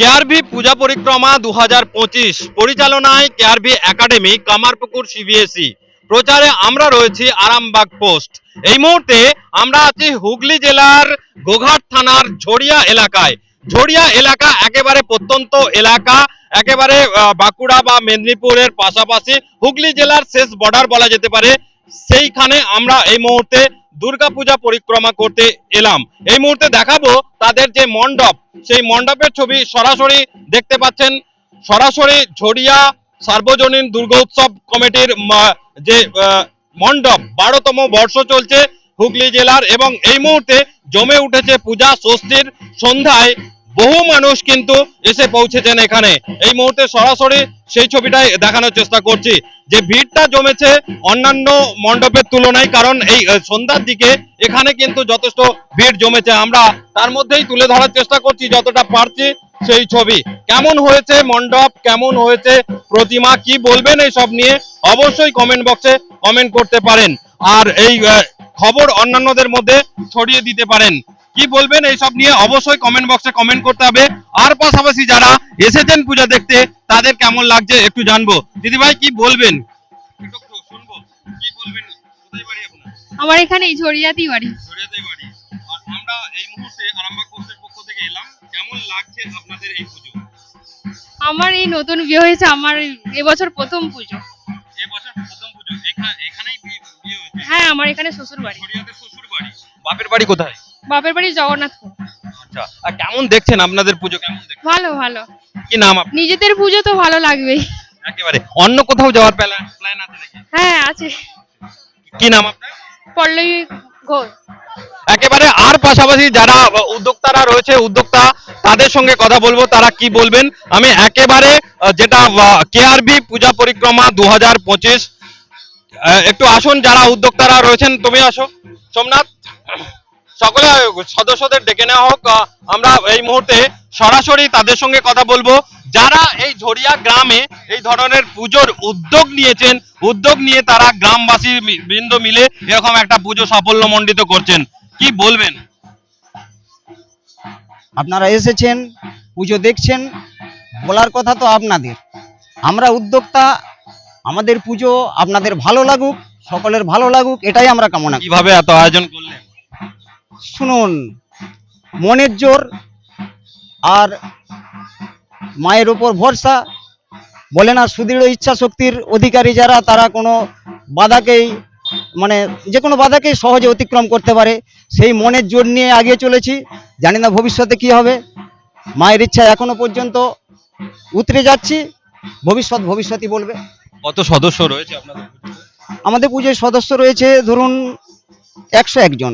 কেআরভি পূজা পরিক্রমা দু হাজার পঁচিশ। পরিচালনায় কেআরভি একাডেমি, কামারপুকুর সিবিএসই প্রচারে আমরা রয়েছি আরামবাগ পোস্ট। এই মুহূর্তে আমরা আছি হুগলি জেলার গোঘাট থানার ঝড়িয়া এলাকায়। ঝড়িয়া এলাকা একেবারে প্রত্যন্ত এলাকা, একেবারে বাঁকুড়া বা মেদিনীপুরের পাশাপাশি হুগলি জেলার শেষ বর্ডার বলা যেতে পারে। সেইখানে আমরা এই মুহূর্তে দুর্গাপূজা পরিক্রমা করতে এলাম। এই মুহূর্তে দেখাবো তাদের যে মণ্ডপ। সেই মণ্ডপের ছবি সরাসরি দেখতে পাচ্ছেন সরাসরি ঝড়িয়া সার্বজনীন দুর্গোৎসব কমিটির যে মণ্ডপ। বারোতম বর্ষ চলছে হুগলি জেলার এবং এই মুহূর্তে জমে উঠেছে পূজা ষষ্ঠীর সন্ধ্যায়। বহু মানুষ কিন্তু এসে পৌঁছেছেন এখানে। এই মুহূর্তে সরাসরি সেই ছবিটাই দেখানোর চেষ্টা করছি। যে ভিড়টা জমেছে অন্যান্য মণ্ডপের তুলনায়, কারণ এই সন্ধ্যার দিকে এখানে কিন্তু যথেষ্ট ভিড় জমেছে। আমরা তার মধ্যেই তুলে ধরার চেষ্টা করছি যতটা পারছি সেই ছবি। কেমন হয়েছে মণ্ডপ? কেমন হয়েছে প্রতিমা? কি বলবেন এই সব নিয়ে অবশ্যই কমেন্ট বক্সে কমেন্ট করতে পারেন। আর এই খবর অন্যান্যদের মধ্যে ছড়িয়ে দিতে পারেন। কি বলবেন এই সব নিয়ে অবশ্যই কমেন্ট বক্সে কমেন্ট করতে হবে। আর পাশাপাশি যারা এসেছেন পূজা দেখতে তাদের কেমন লাগছে একটু জানব। কি বলবেন? শুনব। কি বলবেন? কোথায় বাড়ি আপনার আমার এখানে ঝরিয়াতেই বাড়ি। জড়িয়াতেই বাড়ি। আর আমরা এই মুহূর্তে আরামবাগ কোর্সের পক্ষ থেকে এলাম। কেমন লাগছে আপনাদের এই পুজো? আমার এই নতুন বিয়ে হয়েছে আমার এবছর প্রথম পুজো। এবছর প্রথম পুজো। এখানেই বিয়ে হয়েছে? হ্যাঁ আমার এখানে শ্বশুর বাড়ি জড়িয়াতে শ্বশুর বাড়ি বাপের বাড়ি কোথায়? বাপের বাড়ি জগন্নাথপুর। আচ্ছা আর কেমন দেখছেন আপনাদের পুজো কেমন দেখছেন? ভালো ভালো। কি নাম আপনার? নিজেদের পুজো তো ভালো লাগবেই একেবারে। অন্য কোথাও যাওয়ার প্ল্যান প্ল্যান আছে নাকি? হ্যাঁ আছে। কি নাম আপনার? পল্লবী ঘোষ। একেবারে আর পাশাপাশি যারা উদ্যোক্তারা রয়েছে উদ্যোক্তা তাদের সঙ্গে কথা বলব তারা কি বলবেন? আমি একেবারে যেটা কেআরবি পূজা পরিক্রমা দু হাজার পঁচিশ একটু আসুন যারা উদ্যোক্তারা রয়েছেন তুমি আসো। সোমনাথ। সকলে সদস্যদের ডেকে নেওয়া হোক। আমরা এই মুহূর্তে সরাসরি তাদের সঙ্গে কথা বলব। যারা এই ঝরিয়া গ্রামে এই ধরনের পুজোর উদ্যোগ নিয়েছেন উদ্যোগ নিয়ে তারা গ্রামবাসী বৃন্দ মিলে এরকম একটা পুজো সাফল্যমণ্ডিত করছেন। কি বলবেন? আপনারা এসেছেন পুজো দেখছেন বলার কথা তো আপনাদের। আমরা উদ্যোক্তা আমাদের পুজো আপনাদের ভালো লাগুক সকলের ভালো লাগুক এটাই আমরা কামনা কীভাবে এত আয়োজন করলেন? শুনুন মনের জোর আর মায়ের ওপর ভরসা। বলে না সুদৃঢ় ইচ্ছা শক্তির অধিকারী যারা তারা কোনো বাধাকেই মানে যে কোনো বাধাকেই সহজে অতিক্রম করতে পারে। সেই মনের জোর নিয়ে এগিয়ে চলেছি। জানি না ভবিষ্যতে কি হবে। মায়ের ইচ্ছা এখনও পর্যন্ত উতরে যাচ্ছি। ভবিষ্যৎ ভবিষ্যতই বলবে। কত সদস্য রয়েছে আপনাদের আমাদের পুজোয় সদস্য রয়েছে ধরুন একশো একজন।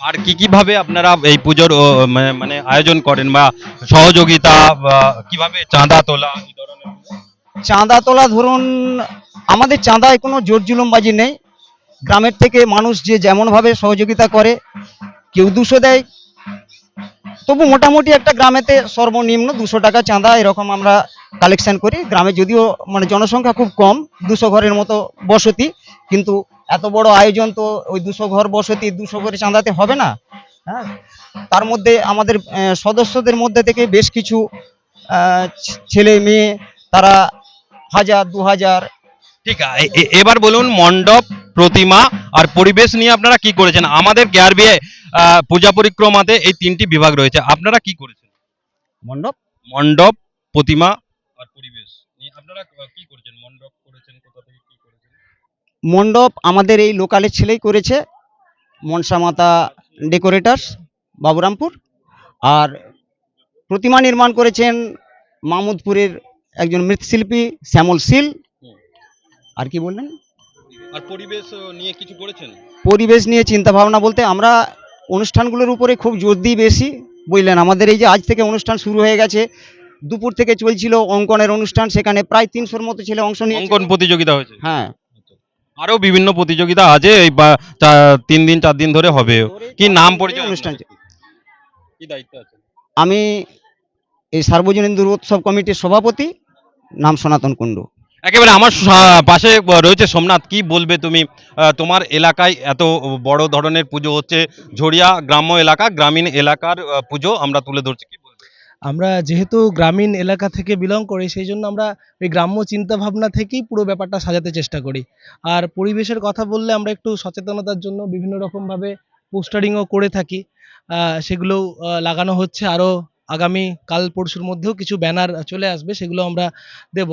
আর কি কীভাবে আপনারা এই পুজোর মানে- মানে আয়োজন করেন বা সহযোগিতা বা কীভাবে চাঁদা তোলা এই ধরনের চাঁদা তোলা ধরুন, আমাদের চাঁদায় কোনো জোর জুলুমবাজি নেই। গ্রামের থেকে মানুষ যে যেমনভাবে সহযোগিতা করে, কেউ দুশো দেয়। তবু মোটামুটি একটা গ্রামেতে সর্বনিম্ন দুশো টাকা চাঁদা এরকম আমরা কালেকশন করি। গ্রামে যদিও মানে জনসংখ্যা খুব কম, দুশো ঘরের মতো বসতি, কিন্তু এত বড় আয়োজন তো ওই দুশো ঘর বসতি দুশো করে চাঁদাতে হবে না? হ্যাঁ? তার মধ্যে আমাদের সদস্যদের মধ্যে থেকে বেশ কিছু ছেলে মেয়ে তারা হাজার দু হাজার। ঠিক এবার বলুন মণ্ডপ প্রতিমা আর পরিবেশ নিয়ে আপনারা কি করেছেন? আমাদের কেআরবিএ পূজা পরিক্রমাতে এই তিনটি বিভাগ রয়েছে। আপনারা কি করেছেন? মণ্ডপ? মণ্ডপ প্রতিমা আর পরিবেশ নিয়ে আপনারা কি করেছেন মণ্ডপ করেছেন কোথা থেকে কি করেছেন মণ্ডপ আমাদের এই লোকালের ছেলেই করেছে। মনসা মাতা ডেকোরেটার্স বাবুরামপুর। আর প্রতিমা নির্মাণ করেছেন মামুদপুরের একজন মৃৎশিল্পী শ্যামল শীল। আর কি বললেন? আর পরিবেশ নিয়ে কিছু করেছেন? পরিবেশ নিয়ে চিন্তা ভাবনা বলতে আমরা অনুষ্ঠানগুলোর উপরে খুব জোর দিই বেশি বুঝলেন আমাদের এই যে আজ থেকে অনুষ্ঠান শুরু হয়ে গেছে দুপুর থেকে চলছিল অঙ্কনের অনুষ্ঠান সেখানে প্রায় তিনশোর মতো ছেলে অংশ নিয়ে অঙ্কন প্রতিযোগিতা হয়েছে। হ্যাঁ আরও বিভিন্ন প্রতিযোগিতা আছে এই বা- চা- তিন দিন চার দিন ধরে হবে। কি নাম পরিচয়? অনুষ্ঠান? কি দায়িত্ব আছে? আমি এই সার্বজনীন দুর্গোৎসব কমিটির সভাপতি নাম সনাতন কুণ্ডু। একেবারে আমার সা- পাশে রয়েছে সোমনাথ। কি বলবে তুমি? আহ, তোমার এলাকায় এত বড় ধরনের পুজো হচ্ছে ঝড়িয়া গ্রাম্য এলাকা গ্রামীণ এলাকার আহ, পুজো আমরা তুলে ধরছি। কি আমরা যেহেতু গ্রামীণ এলাকা থেকে বিলং করি, সেই জন্য আমরা ওই গ্রাম্য চিন্তা ভাবনা থেকেই পুরো ব্যাপারটা সাজাতে চেষ্টা করি। আর পরিবেশের কথা বললে আমরা একটু সচেতনতার জন্য বিভিন্ন রকমভাবে পোস্টারিংও করে থাকি। সেগুলো লাগানো হচ্ছে। আরও আগামী কাল পরশুর মধ্যেও কিছু ব্যানার চলে আসবে, সেগুলো আমরা দেব।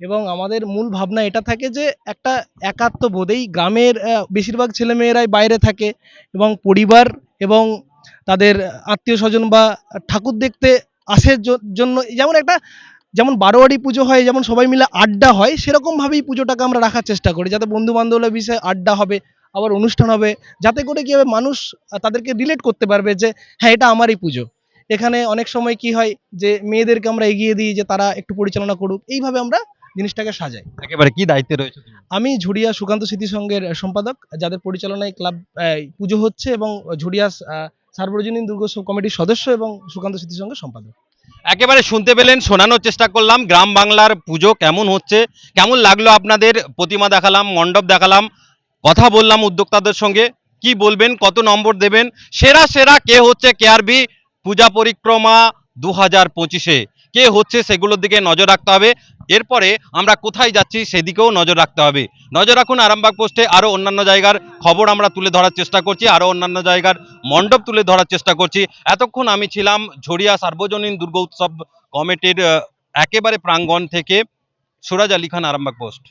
এবং আমাদের মূল ভাবনা এটা থাকে যে, একটা একাত্মবোধ এই গ্রামের বেশিরভাগ ছেলেমেয়েরাই বাইরে থাকে এবং পরিবার এবং তাদের আত্মীয় স্বজন বা ঠাকুর দেখতে আসে জ- জন্য যেমন একটা যেমন বারোয়ারি পুজো হয় যেমন সবাই মিলে আড্ডা হয় সেরকম ভাবেই পুজোটাকে আমরা রাখার চেষ্টা করি যাতে বন্ধু বান্ধবের বিষয়ে আড্ডা হবে আবার অনুষ্ঠান হবে যাতে করে কি হবে মানুষ তাদেরকে রিলেট করতে পারবে যে হ্যাঁ এটা আমারই পুজো। এখানে অনেক সময় কি হয় যে মেয়েদেরকে আমরা এগিয়ে দিই যে তারা একটু পরিচালনা করুক এইভাবে আমরা জিনিসটাকে সাজাই। একেবারে কি দায়িত্বে রয়েছে আমি ঝুড়িয়া সুকান্ত স্মৃতি সংঘের সম্পাদক যাদের পরিচালনায় ক্লাব পুজো হচ্ছে এবং ঝুড়িয়া সার্বজনীন দুর্গোৎসব কমিটির সদস্য এবং সুকান্ত স্মৃতিসংঘের সম্পাদক। একেবারে শুনতে পেলেন, শোনানোর চেষ্টা করলাম, গ্রাম বাংলার পুজো কেমন হচ্ছে, কেমন লাগল আপনাদের, প্রতিমা দেখালাম, মণ্ডপ দেখালাম, কথা বললাম উদ্যোক্তাদের সঙ্গে, কি বলবেন, কত নম্বর দেবেন, সেরা সেরা কে হচ্ছে কেআরবি পূজা পরিক্রমা দু হাজার পঁচিশে। কে হচ্ছে সেগুলোর দিকে নজর রাখতে হবে। এরপরে আমরা কোথায় যাচ্ছি সেদিকেও নজর রাখতে হবে। নজর রাখুন আরামবাগ পোস্টে আরও অন্যান্য জায়গার খবর আমরা তুলে ধরার চেষ্টা করছি আরও অন্যান্য জায়গার মণ্ডপ তুলে ধরার চেষ্টা করছি। এতক্ষণ আমি ছিলাম ঝরিয়া সার্বজনীন দুর্গ উৎসব কমিটির একেবারে প্রাঙ্গণ থেকে সুরাজ আলী খান আরামবাগ পোস্ট।